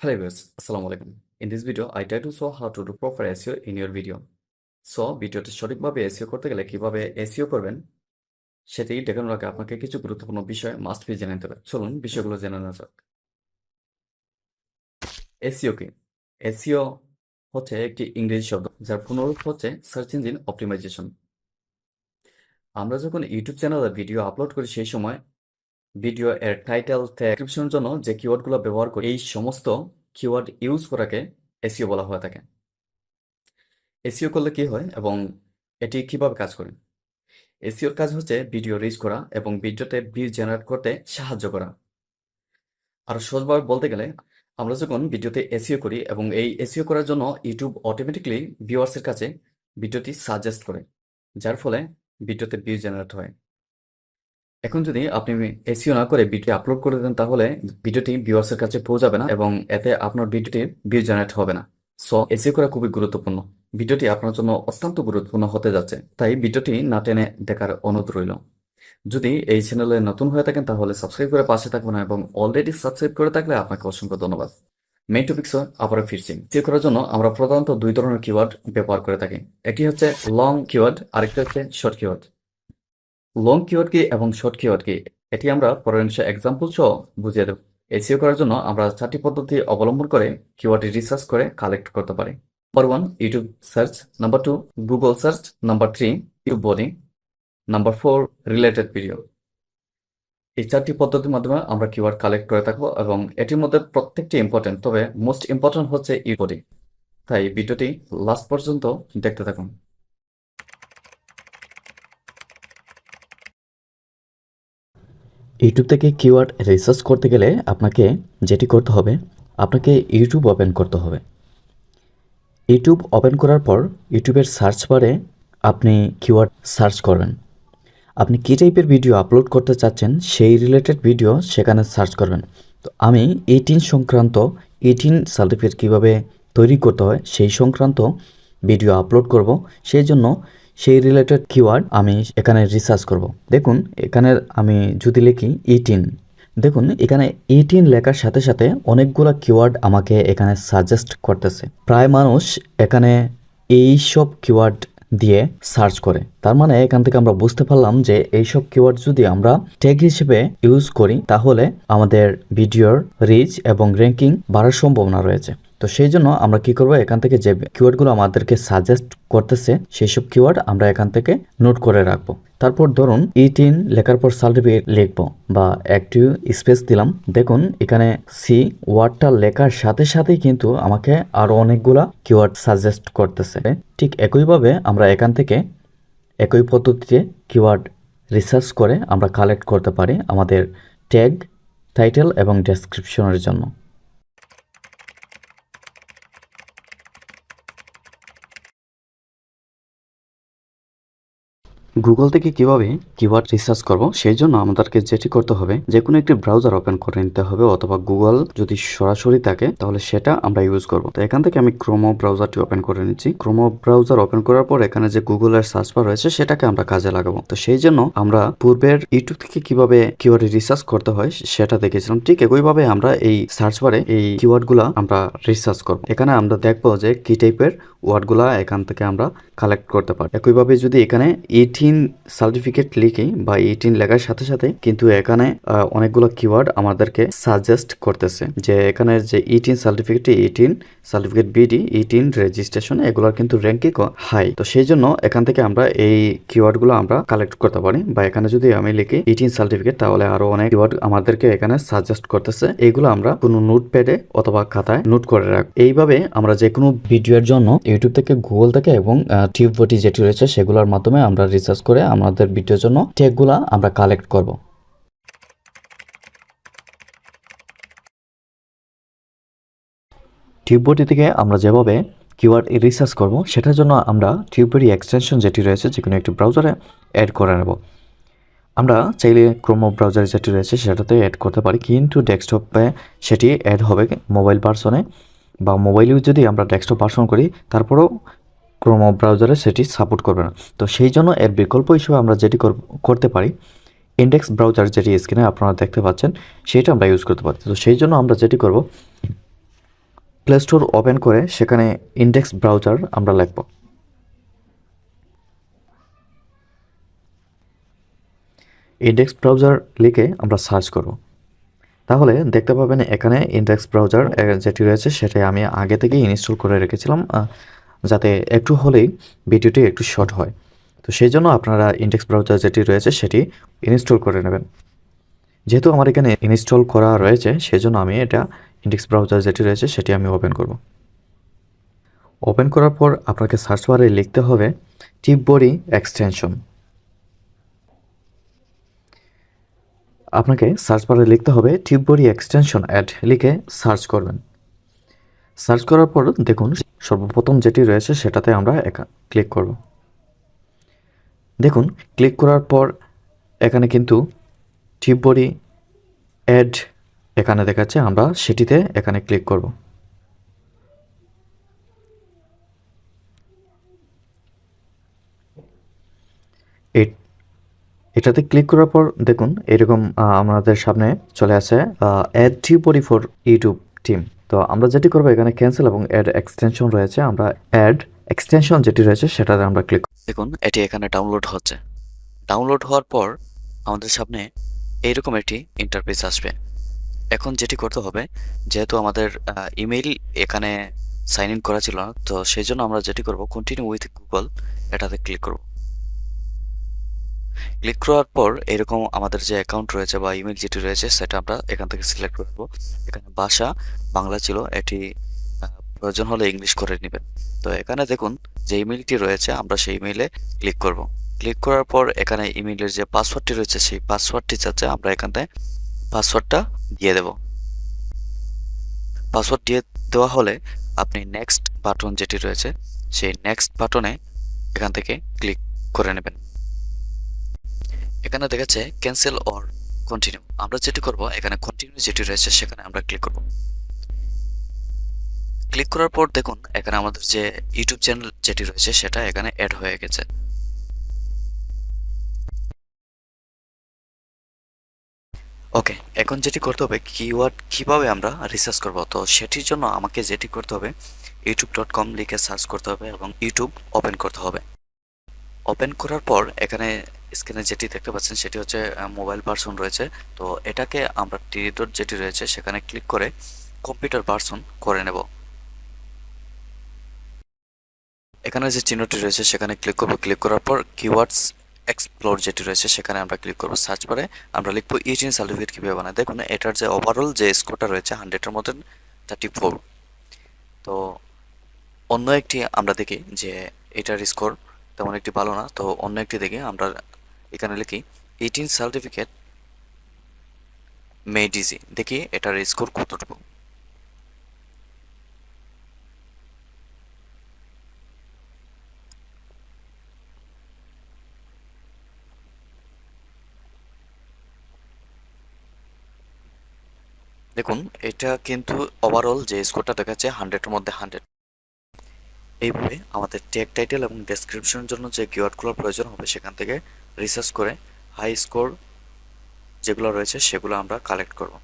Hello viewers, Assalamu alaikum. In this video, I try to show how to do proper SEO in your video. So, ভিডিওটি সঠিকভাবে SEO করতে গেলে কীভাবে SEO করবেন সেটি দেখানোর আগে আপনাকে কিছু গুরুত্বপূর্ণ বিষয় মাস্ট বি জেনে নিতে হবে। চলুন বিষয়গুলো জেনে নেওয়া যাক। SEO কি? SEO হচ্ছে একটি ইংরেজি শব্দ যার পুনরূপ হচ্ছে সার্চ ইঞ্জিন অপটিমাইজেশন আমরা যখন ইউটিউব চ্যানেলে ভিডিও আপলোড করি সেই সময় ভিডিও এর টাইটেল ডেসক্রিপশনের জন্য যে কিওয়ার্ডগুলো ব্যবহার করি, এই সমস্ত কিওয়ার্ড ইউজ করাকে এসিও বলা হয়ে থাকে। এসিও করলে কি হয় এবং এটি কীভাবে কাজ করে? এসিওর কাজ হচ্ছে ভিডিও রিচ করা এবং ভিডিওতে ভিউ জেনারেট করতে সাহায্য করা। আর সহজভাবে বলতে গেলে, আমরা যখন ভিডিওতে এসিও করি এবং এই এসিও করার জন্য ইউটিউব অটোমেটিকলি ভিউয়ার্সের কাছে ভিডিওটি সাজেস্ট করে, যার ফলে ভিডিওতে ভিউ জেনারেট হয়। এখন যদি আপনি এসিও না করে ভিডিও আপলোড করে দেন, তাহলে ভিডিওটি ভিউয়ার্সের কাছে পৌঁছাবে না এবং এতে আপনার ভিডিওটির ভিউ জেনারেট হবে না। সো এসিও করা খুবই গুরুত্বপূর্ণ। ভিডিওটি আপনার জন্য অত্যন্ত গুরুত্বপূর্ণ হতে যাচ্ছে, তাই ভিডিওটি না টেনে দেখার অনুরোধ রইল। যদি এই চ্যানেলে নতুন হয়ে থাকেন, তাহলে সাবস্ক্রাইব করে পাশে থাকবেন এবং অলরেডি সাবস্ক্রাইব করে থাকলে আপনাকে অসংখ্য ধন্যবাদ। মেইন টপিক্স আবারও ফিরছি। এসইও করার জন্য আমরা প্রধানত দুই ধরনের কিওয়ার্ড ব্যবহার করে থাকি। একটি হচ্ছে লং কিওয়ার্ড আরেকটি হচ্ছে শর্ট কিওয়ার্ড লং কিওয়ার্ড কি এবং শর্ট কিওয়ার্ড কি এটি আমরা পরের অংশে এক্সাম্পল সহ বুঝিয়ে দেব। এসিও করার জন্য আমরা চারটি পদ্ধতি অবলম্বন করে কিওয়ার্ড রিসার্চ করে কালেক্ট করতে পারি। Number one YouTube search number two Google search number three YouTube body number four related video এই চারটি পদ্ধতির মাধ্যমে আমরা কিওয়ার্ড কালেক্ট করে থাকব এবং এটির মধ্যে প্রত্যেকটি ইম্পর্টেন্ট তবে মোস্ট ইম্পর্টেন্ট হচ্ছে ইউটিউব বডি তাই ভিডিওটি লাস্ট পর্যন্ত দেখতে থাকুন। ইউটিউব থেকে কিওয়ার্ড রিসার্চ করতে গেলে আপনাকে যেটি করতে হবে, আপনাকে ইউটিউব ওপেন করতে হবে। ইউটিউব ওপেন করার পর ইউটিউবের সার্চ বারে আপনি কিওয়ার্ড সার্চ করবেন। আপনি কী টাইপের ভিডিও আপলোড করতে চাচ্ছেন, সেই রিলেটেড ভিডিও সেখানে সার্চ করবেন। তো আমি এইটিন সংক্রান্ত এইটিন সার্টিফিকেট কীভাবে তৈরি করতে হয়, সেই সংক্রান্ত ভিডিও আপলোড করব। সেই জন্য সেই রিলেটেড কিওয়ার্ড আমি এখানে রিসার্চ করব। দেখুন এখানে আমি যদি লিখি এইটিন দেখুন এখানে এইটিন লেখার সাথে সাথে অনেকগুলো কিওয়ার্ড আমাকে এখানে সাজেস্ট করতেছে। প্রায় মানুষ এখানে এই সব কিওয়ার্ড দিয়ে সার্চ করে। তার মানে এখান থেকে আমরা বুঝতে পারলাম যে এইসব কিওয়ার্ড যদি আমরা ট্যাগ হিসেবে ইউজ করি, তাহলে আমাদের ভিডিওর রিচ এবং র্যাঙ্কিং বাড়ার সম্ভাবনা রয়েছে। তো সেই জন্য আমরা কি করব? এখান থেকে যে কিওয়ার্ডগুলো আমাদেরকে সাজেস্ট করতেছে সেই সব কিওয়ার্ড আমরা এখান থেকে নোট করে রাখব। তারপর ধরুন ইটিন লেখার পর সার্টিফিকেট লিখব বা একটু স্পেস দিলাম। দেখুন, এখানে সি ওয়ার্ডটা লেখার সাথে সাথেই কিন্তু আমাকে আরও অনেকগুলা কিওয়ার্ড সাজেস্ট করতেছে। ঠিক একইভাবে আমরা এখান থেকে একই পদ্ধতিতে কিওয়ার্ড রিসার্চ করে আমরা কালেক্ট করতে পারি আমাদের ট্যাগ টাইটেল এবং ডেসক্রিপশনের জন্য। গুগল থেকে কীভাবে কিওয়ার্ড রিসার্চ করব, সেই জন্য আমাদেরকে যেটি করতে হবে, যে কোনো একটি ব্রাউজার ওপেন করে নিতে হবে অথবা গুগল যদি সরাসরি থাকে, তাহলে সেটা আমরা ইউজ করব। তো এখান থেকে আমি ক্রোমো ব্রাউজারটি ওপেন করে নিচ্ছি। ক্রোমো ব্রাউজার ওপেন করার পর এখানে যে গুগলের সার্চ বার রয়েছে, সেটাকে আমরা কাজে লাগাবো। তো সেই জন্য আমরা পূর্বের ইউটিউব থেকে কীভাবে কিওয়ার্ড রিসার্চ করতে হয়, সেটা দেখেছিলাম। ঠিক একইভাবে আমরা এই সার্চ বারে এই কিওয়ার্ডগুলা আমরা রিসার্চ করব। এখানে আমরা দেখব যে কি টাইপের ওয়ার্ডগুলা এখান থেকে আমরা কালেক্ট করতে পারি। একইভাবে যদি এখানে এইটিন সার্টিফিকেট লিখি বা এইটিন লেখার সাথে সাথে কিন্তু এখানে অনেকগুলো কিওয়ার্ড আমাদেরকে সাজেস্ট করতেছে যে এখানে যে eighteen certificate eighteen certificate BD eighteen registration এগুলোর কিন্তু র্যাঙ্কিং হাই তো সেই জন্য এখান থেকে আমরা এই কিওয়ার্ডগুলো আমরা কালেক্ট করতে পারি বা এখানে যদি আমি লিখি এইটিন সার্টিফিকেট তাহলে আরও অনেক কিওয়ার্ড আমাদেরকে এখানে সাজেস্ট করতেছে। এগুলো আমরা কোনো নোট প্যাডে অথবা খাতায় নোট করে রাখব এইভাবে আমরা যে কোনো ভিডিওর জন্য ইউটিউব থেকে গুগল থেকে এবং টিউবটি যেটি রয়েছে সেগুলোর মাধ্যমে আমরা রিসার্চ করে আমাদের ভিডিওর জন্য ট্যাগগুলো আমরা কালেক্ট করব। টিউবটি থেকে আমরা যেভাবে কিওয়ার্ড রিসার্চ করব, সেটার জন্য আমরা টিউবটি এক্সটেনশন যেটি রয়েছে যে কোনো একটি ব্রাউজারে অ্যাড করে নেব। আমরা চাইলে ক্রোমো ব্রাউজার যেটি রয়েছে, সেটাতে অ্যাড করতে পারি, কিন্তু ডেস্কটপে সেটি অ্যাড হবে মোবাইল পার্সনে বা মোবাইলেও যদি আমরা ডেস্কটপ পার্সন করি, তারপরেও ক্রোমো ব্রাউজারে সেটি সাপোর্ট করবে না। তো সেই জন্য এর বিকল্প হিসেবে আমরা যেটি করতে পারি ইন্ডেক্স ব্রাউজার যেটি স্ক্রিনে আপনারা দেখতে পাচ্ছেন, সেটা আমরা ইউজ করতে পারি। তো সেই জন্য আমরা যেটি করব প্লে স্টোর ওপেন করে সেখানে ইন্ডেক্স ব্রাউজার আমরা লিখব। ইন্ডেক্স ব্রাউজার লিখে আমরা সার্চ করব। তাহলে দেখতে পাবেন এখানে ইন্ডেক্স ব্রাউজার যেটি রয়েছে সেটাই আমি আগে থেকেই ইনস্টল করে রেখেছিলাম। যাতে একটু হলেই ভিডিওটি একটু শর্ট হয়। তো সেই জন্য আপনারা ইন্ডেক্স ব্রাউজার যেটি রয়েছে সেটি ইনস্টল করে নেবেন। যেহেতু আমার এখানে ইনস্টল করা রয়েছে, সেই জন্য আমি এটা ইন্ডেক্স ব্রাউজার যেটি রয়েছে সেটি আমি ওপেন করব। ওপেন করার পর আপনাকে সার্চ বারে লিখতে হবে টিপবডি এক্সটেনশন আপনাকে সার্চ বারে লিখতে হবে টিপবডি এক্সটেনশন অ্যাড লিখে সার্চ করবেন। সার্চ করার পর দেখুন, সর্বপ্রথম যেটি রয়েছে সেটাতে আমরা ক্লিক করব। দেখুন ক্লিক করার পর এখানে কিন্তু টিপবডি অ্যাড এখানে দেখাচ্ছে, আমরা সেটিতে এখানে ক্লিক করব। এটাতে ক্লিক করার পর দেখুন, এরকম আমাদের সামনে চলে আসে add TubeBuddy for YouTube team তো আমরা যেটি করব, এখানে ক্যান্সেল এবং অ্যাড এক্সটেনশন রয়েছে। আমরা অ্যাড এক্সটেনশন যেটি রয়েছে, সেটাতে আমরা ক্লিক দেখুন, এটি এখানে ডাউনলোড হচ্ছে। ডাউনলোড হওয়ার পর আমাদের সামনে এইরকম একটি ইন্টারফেস আসবে। এখন যেটি করতে হবে, যেহেতু আমাদের ইমেইল এখানে সাইন ইন করা ছিল না, তো সেই জন্য আমরা যেটি করব কন্টিনিউ উইথ গুগল এটাতে ক্লিক করব। ক্লিক করার পর এরকম আমাদের যে অ্যাকাউন্ট রয়েছে বা ইমেল যেটি রয়েছে, সেটা আমরা এখান থেকে সিলেক্ট করব এখানে ভাষা, বাংলা ছিল, এটি প্রয়োজন হলে ইংলিশ করে নেবেন। তো এখানে দেখুন যে ইমেলটি রয়েছে, আমরা সেই ইমেইলে ক্লিক করব। ক্লিক করার পর এখানে ইমেলের যে পাসওয়ার্ডটি রয়েছে, সেই পাসওয়ার্ডটি চাচ্ছে, আমরা এখান থেকে পাসওয়ার্ডটা দিয়ে দেব। পাসওয়ার্ড দিয়ে দেওয়া হলে আপনি নেক্সট বাটন যেটি রয়েছে, সেই নেক্সট বাটনে এখান থেকে ক্লিক করে নেবেন। এখানে দেখাচ্ছে ক্যান্সেল অর কন্টিনিউ আমরা যেটি করব, এখানে কন্টিনিউ যেটি রয়েছে, সেখানে আমরা ক্লিক করব। ক্লিক করার পর দেখুন, এখানে আমাদের যে ইউটিউব চ্যানেল যেটি রয়েছে, সেটা এখানে অ্যাড হয়ে গেছে। ওকে এখন যেটি করতে হবে কিওয়ার্ড কীভাবে আমরা রিসার্চ করব? তো সেটির জন্য আমাকে যেটি করতে হবে ইউটিউব ডট কম লিখে সার্চ করতে হবে এবং ইউটিউব ওপেন করতে হবে। ওপেন করার পর এখানে স্ক্রিনে যেটি দেখতে পাচ্ছেন সেটি হচ্ছে মোবাইল ভার্সন রয়েছে। তো এটাকে আমরা টি যেটি রয়েছে সেখানে ক্লিক করে কম্পিউটার ভার্সন করে নেব। এখানে যে চিহ্নটি রয়েছে সেখানে ক্লিক করব। ক্লিক করার পর কিওয়ার্ডস এক্সপ্লোর যেটি রয়েছে সেখানে আমরা ক্লিক করব। সার্চ করে আমরা লিখব ইউটিন সার্টিফিকেট কীভাবে বানায়। দেখুন, এটার যে ওভারঅল যে স্কোরটা রয়েছে হান্ড্রেডের মধ্যে থার্টি ফোর তো অন্য একটি আমরা দেখি যে এটার স্কোর তেমন একটি ভালো না। তো অন্য একটি দেখি, আমরা এখানে লিখি এইটিন সার্টিফিকেট মেড ইজি দেখি, এটার স্কোর কতটুকু? দেখুন, এটা কিন্তু ওভারঅল যে স্কোরটা দেখাচ্ছে হান্ড্রেডের মধ্যে হান্ড্রেড এইভাবে আমাদের ট্যাগ টাইটেল এবং ডেসক্রিপশনের জন্য যে কিওয়ার্ডগুলোর প্রয়োজন হবে সেখান থেকে রিসার্চ করে হাই স্কোর যেগুলো রয়েছে সেগুলো আমরা কালেক্ট করব।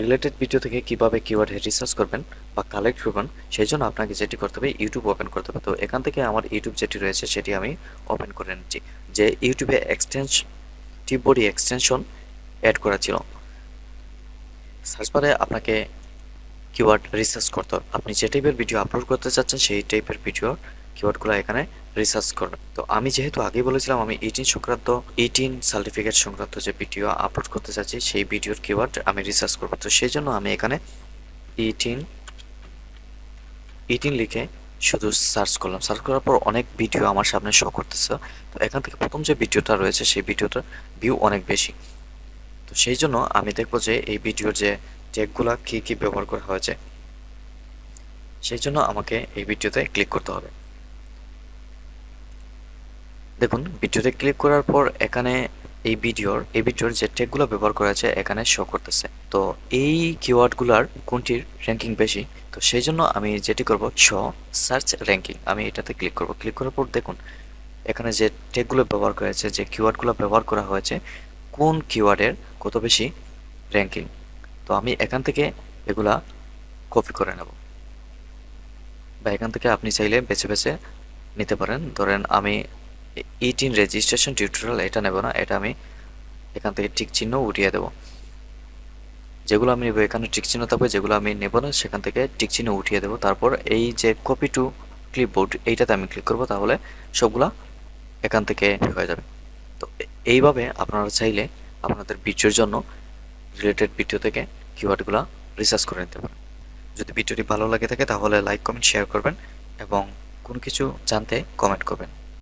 রিলেটেড ভিডিও থেকে কীভাবে কিওয়ার্ড রিসার্চ করবেন বা কালেক্ট করবেন, সেই জন্য আপনাকে যেটি করতে হবে ইউটিউব ওপেন করতে হবে। তো এখান থেকে আমার ইউটিউব যেটি রয়েছে সেটি আমি ওপেন করে নিচ্ছি। যে ইউটিউবে এক্সটেন্স টিপবডি এক্সটেনশন অ্যাড করা ছিল। সার্চ বারে আপনাকে কিওয়ার্ড রিসার্চ করতে হবে। আপনি যে টাইপের ভিডিও আপলোড করতে চাচ্ছেন, সেই টাইপের ভিডিও কিওয়ার্ডগুলো এখানে রিসার্চ করবেন। তো আমি যেহেতু আগেই বলেছিলাম, আমি এইটিন সংক্রান্ত এইটিন সার্টিফিকেট সংক্রান্ত যে ভিডিও আপলোড করতে চাচ্ছি, সেই ভিডিওর কিওয়ার্ড আমি রিসার্চ করব। তো সেই জন্য আমি এখানে এইটিন এইটিন লিখে শুধু সার্চ করলাম। সার্চ করার পর অনেক ভিডিও আমার সামনে শো করতেছে। তো এখান থেকে প্রথম যে ভিডিওটা রয়েছে, সেই ভিডিওটার ভিউ অনেক বেশি। তো সেই জন্য আমি দেখব যে এই ভিডিওর যে ট্যাগগুলো কী কী ব্যবহার করা হয়েছে। সেই জন্য আমাকে এই ভিডিওতে ক্লিক করতে হবে। দেখুন, ভিডিওতে ক্লিক করার পর এখানে এই ভিডিওর এই ভিডিওর যে ট্যাগগুলো ব্যবহার করা আছে, এখানে শো করতেছে। তো এই কিওয়ার্ডগুলোর কোনটির র্যাঙ্কিং বেশি? তো সেই জন্য আমি যেটি করব শো সার্চ র্যাঙ্কিং আমি এটাতে ক্লিক করব। ক্লিক করার পর দেখুন, এখানে যে ট্যাগগুলো ব্যবহার করা হয়েছে, যে কিওয়ার্ডগুলো ব্যবহার করা হয়েছে কোন কিওয়ার্ডের কত বেশি র্যাঙ্কিং তো আমি এখান থেকে এগুলা কপি করে নেব। বা এখান থেকে আপনি চাইলে বেছে বেছে নিতে পারেন। ধরেন আমি ইটিন রেজিস্ট্রেশন টিউটোরিয়াল এটা নেব না, এটা আমি এখান থেকে টিক চিহ্ন উঠিয়ে দেব। যেগুলো আমি নেব, এখানে টিক চিহ্ন থাকবে, যেগুলো আমি নেব না, সেখান থেকে টিক চিহ্ন উঠিয়ে দেবো। তারপর এই যে কপি টু ক্লিপবোর্ড এইটাতে আমি ক্লিক করব, তাহলে সবগুলা এখান থেকে হয়ে যাবে। তো এইভাবে আপনারা চাইলে আপনাদের ভিডিওর জন্য রিলেটেড ভিডিও থেকে কিওয়ার্ডগুলো রিসার্চ করে নিতে পারেন। যদি ভিডিওটি ভালো লাগে থাকে তাহলে লাইক কমেন্ট শেয়ার করবেন এবং কোনো কিছু জানতে কমেন্ট করবেন।